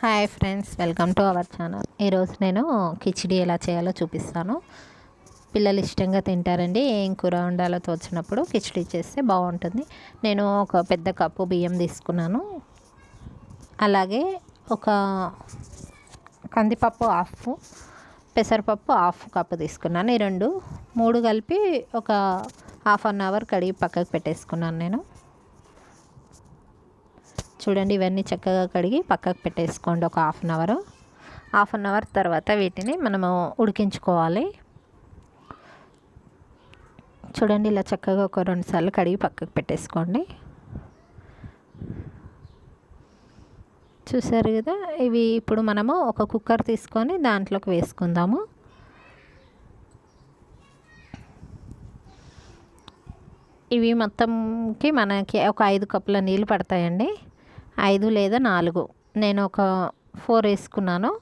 Hi friends welcome to our channel. ఈరోజు నేను కిచిడి ఎలా చేయాలో చూపిస్తాను. పిల్లలు ఇష్టంగా తింటారండి. ఏం కూర వండాలో తోచినప్పుడు కిచిడి చేస్తే బాగుంటుంది. నేను ఒక పెద్ద కప్పు బియ్యం తీసుకున్నాను. అలాగే ఒక కందిపప్పు హాఫ్ పెసరపప్పు హాఫ్ కప్పు తీసుకున్నాను. ఈ రెండు మూడు కలిపి ఒక హాఫ్ అన్ అవర్ కడిగి పక్కకు పెట్టేసుకున్నాను నేను. చూడండి ఇవన్నీ చక్కగా కడిగి పక్కకు పెట్టేసుకోండి ఒక half an hour. Half an hour తర్వాత వీటిని మనము ఉడికించుకోవాలి. చూడండి ఇలా చక్కగా ఒక రెండు సార్లు కడిగి పక్కకు పెట్టేసుకోండి. చూసారు కదా ఇవి ఇప్పుడు మనము ఒక కుక్కర్ తీసుకొని దాంట్లోకి వేసుకుందాము. ఇవి మొత్తంకి మనకి ఒక ఐదు కప్పుల నీళ్ళు పడతాయండి. ఐదు లేదా నాలుగు. నేను ఒక ఫోర్ వేసుకున్నాను.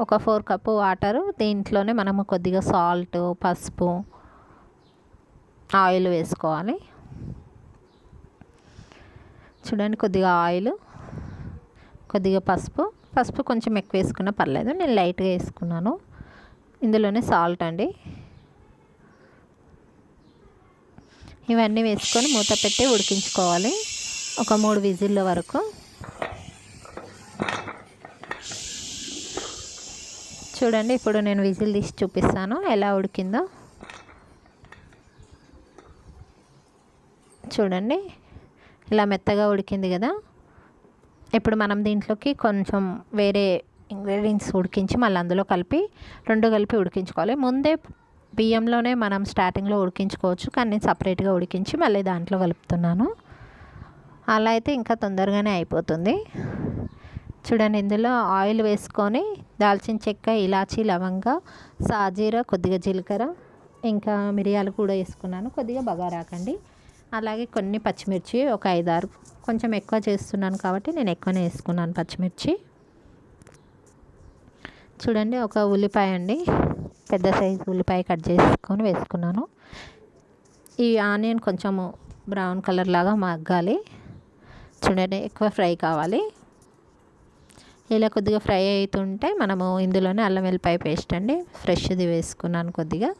ఒక ఫోర్ కప్పు వాటరు. దీంట్లోనే మనము కొద్దిగా సాల్ట్ పసుపు ఆయిల్ వేసుకోవాలి. చూడండి కొద్దిగా ఆయిల్ కొద్దిగా పసుపు. పసుపు కొంచెం ఎక్కువ వేసుకున్నా పర్లేదు. నేను లైట్గా వేసుకున్నాను. ఇందులోనే సాల్ట్ అండి. ఇవన్నీ వేసుకొని మూత పెట్టి ఉడికించుకోవాలి. ఒక మూడు విజిల్ల వరకు. చూడండి ఇప్పుడు నేను విజిల్ తీసి చూపిస్తాను. ఎలా ఉడికిందో. చూడండి ఇలా మెత్తగా ఉడికింది కదా. ఇప్పుడు మనం దీంట్లోకి కొంచెం వేరే ఇంగ్రీడియంట్స్ ఉడికించి మళ్ళీ అందులో కలిపి రెండు కలిపి ఉడికించుకోవాలి. ముందే బియ్యంలోనే మనం స్టార్టింగ్లో ఉడికించుకోవచ్చు కానీ నేను సపరేట్గా ఉడికించి మళ్ళీ దాంట్లో కలుపుతున్నాను. అలా అయితే ఇంకా తొందరగానే అయిపోతుంది. చూడండి ఇందులో ఆయిల్ వేసుకొని దాల్చిన చెక్క ఇలాచీ లవంగ సాజీర కొద్దిగా జీలకర్ర ఇంకా మిరియాలు కూడా వేసుకున్నాను. కొద్దిగా బగారాకండి అలాగే కొన్ని పచ్చిమిర్చి ఒక ఐదారు కొంచెం ఎక్కువ చేస్తున్నాను కాబట్టి నేను ఎక్కువనే వేసుకున్నాను పచ్చిమిర్చి. చూడండి ఒక ఉల్లిపాయ అండి. పెద్ద సైజు ఉల్లిపాయ కట్ చేసుకొని వేసుకున్నాను. ఈ ఆనియన్ కొంచెము బ్రౌన్ కలర్ లాగా మగ్గాలి. చూడండి ఎక్కువ ఫ్రై కావాలి. ఇలా కొద్దిగా ఫ్రై అవుతుంటే మనము ఇందులోనే అల్లం వెల్లిపాయ పేస్ట్ అండి ఫ్రెష్ది వేసుకున్నాను కొద్దిగా.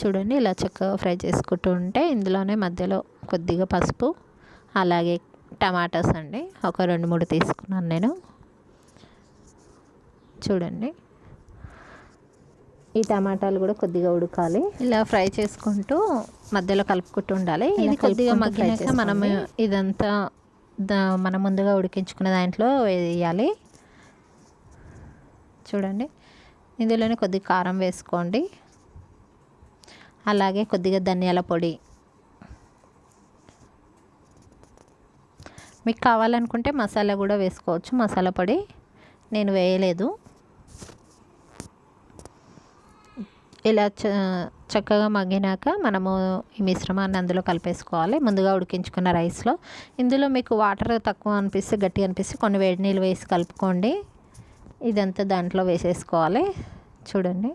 చూడండి ఇలా చక్కగా ఫ్రై చేసుకుంటూ ఉంటే ఇందులోనే మధ్యలో కొద్దిగా పసుపు అలాగే టమాటాస్ అండి. ఒక రెండు మూడు తీసుకున్నాను నేను. చూడండి. ఈ టమాటాలు కూడా కొద్దిగా ఉడకాలి. ఇలా ఫ్రై చేసుకుంటూ మధ్యలో కలుపుకుంటూ ఉండాలి. ఇది కొద్దిగా మగ్గినాక మనం ఇదంతా మనం ముందుగా ఉడికించుకున్న దాంట్లో వేయాలి. చూడండి. ఇందులోనే కొద్దిగా కారం వేసుకోండి. అలాగే కొద్దిగా ధనియాల పొడి మీకు కావాలనుకుంటే మసాలా కూడా వేసుకోవచ్చు. మసాలా పొడి నేను వేయలేదు. ఇలా చ చక్కగా మగ్గినాక మనము ఈ మిశ్రమాన్ని అందులో కలిపేసుకోవాలి. ముందుగా ఉడికించుకున్న రైస్లో. ఇందులో మీకు వాటర్ తక్కువ అనిపిస్తే గట్టి అనిపిస్తే కొన్ని వేడి నీళ్ళు వేసి కలుపుకోండి. ఇదంతా దాంట్లో వేసేసుకోవాలి. చూడండి.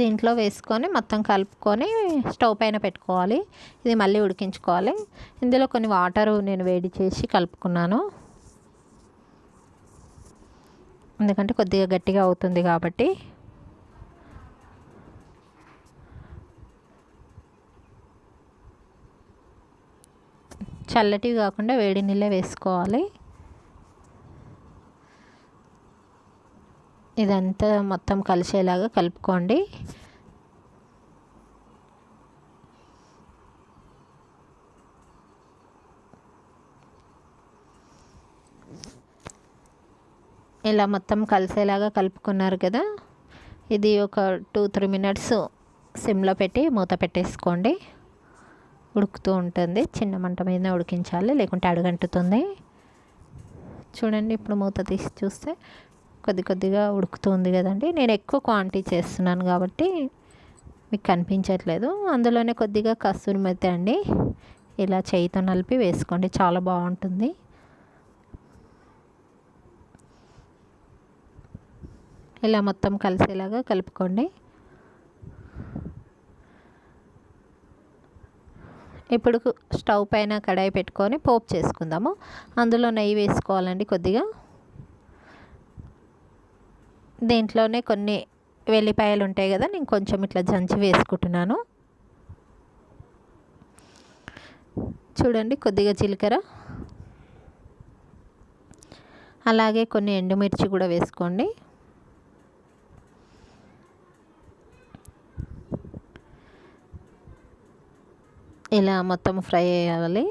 దీంట్లో వేసుకొని మొత్తం కలుపుకొని స్టవ్ పైన పెట్టుకోవాలి. ఇది మళ్ళీ ఉడికించుకోవాలి. ఇందులో కొన్ని వాటర్ నేను వేడి చేసి కలుపుకున్నాను. ఎందుకంటే కొద్దిగా గట్టిగా అవుతుంది కాబట్టి. చల్లటివి కాకుండా వేడి నీళ్ళే వేసుకోవాలి. ఇదంతా మొత్తం కలిసేలాగా కలుపుకోండి. ఇలా మొత్తం కలిసేలాగా కలుపుకున్నారు కదా. ఇది ఒక టూ త్రీ మినిట్స్ సిమ్లో పెట్టి మూత పెట్టేసుకోండి. ఉడుకుతూ ఉంటుంది. చిన్న మంట మీద ఉడికించాలి లేకుంటే అడుగంటుతుంది. చూడండి ఇప్పుడు మూత తీసి చూస్తే కొద్ది కొద్దిగా ఉడుకుతుంది కదండి. నేను ఎక్కువ క్వాంటిటీ చేస్తున్నాను కాబట్టి మీకు కనిపించట్లేదు. అందులోనే కొద్దిగా కస్తూరి మెత్తి అండి. ఇలా చేయితో నలిపి వేసుకోండి. చాలా బాగుంటుంది. ఇలా మొత్తం కలిసేలాగా కలుపుకోండి. ఇప్పుడు స్టవ్ పైన కడాయి పెట్టుకొని పోపు చేసుకుందాము. అందులో నెయ్యి వేసుకోవాలండి కొద్దిగా. దీంట్లోనే కొన్ని వెల్లిపాయలు ఉంటాయి కదా నేను కొంచెం ఇట్లా జంచి వేసుకుంటున్నాను. చూడండి కొద్దిగా జీలకర్ర. అలాగే కొన్ని ఎండుమిర్చి కూడా వేసుకోండి. ఇలా మొత్తం ఫ్రై అవ్వాలి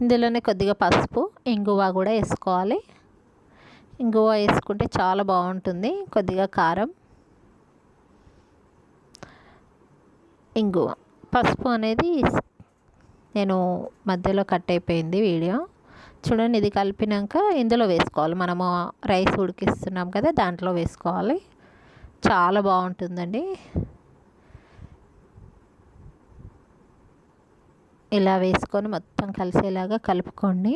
ఇందులోనే కొద్దిగా పసుపు ఇంగువ కూడా వేసుకోవాలి. ఇంగువ వేసుకుంటే చాలా బాగుంటుంది. కొద్దిగా కారం. ఇంగువ పసుపు అనేది నేను మధ్యలో కట్ అయిపోయింది వీడియో. చూడండి ఇది కలిపినాక ఇందులో వేసుకోవాలి. మనము రైస్ ఉడికిస్తున్నాం కదా దాంట్లో వేసుకోవాలి. చాలా బాగుంటుందండి. ఇలా వేసుకొని మొత్తం కలిసేలాగా కలుపుకోండి.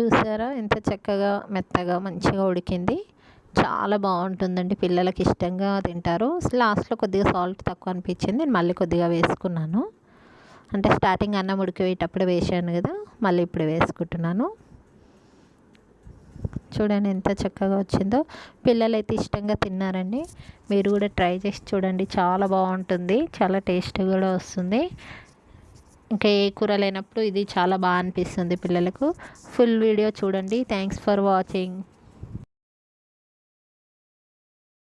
చూసారా? ఎంత చక్కగా మెత్తగా మంచిగా ఉడికింది. చాలా బాగుంటుందండి. పిల్లలకి ఇష్టంగా తింటారు. లాస్ట్లో కొద్దిగా సాల్ట్ తక్కువ అనిపించింది. నేను మళ్ళీ కొద్దిగా వేసుకున్నాను. అంటే స్టార్టింగ్ అన్నం ఉడికిపోయేటప్పుడు వేసాను కదా మళ్ళీ ఇప్పుడు వేసుకుంటున్నాను. చూడండి ఎంత చక్కగా వచ్చిందో. పిల్లలైతే ఇష్టంగా తిన్నారండి. మీరు కూడా ట్రై చేసి చూడండి. చాలా బాగుంటుంది. చాలా టేస్ట్ కూడా వస్తుంది. ఇంకా ఏ కూర లేనప్పుడు ఇది చాలా బాగా అనిపిస్తుంది పిల్లలకు. ఫుల్ వీడియో చూడండి. Thanks for watching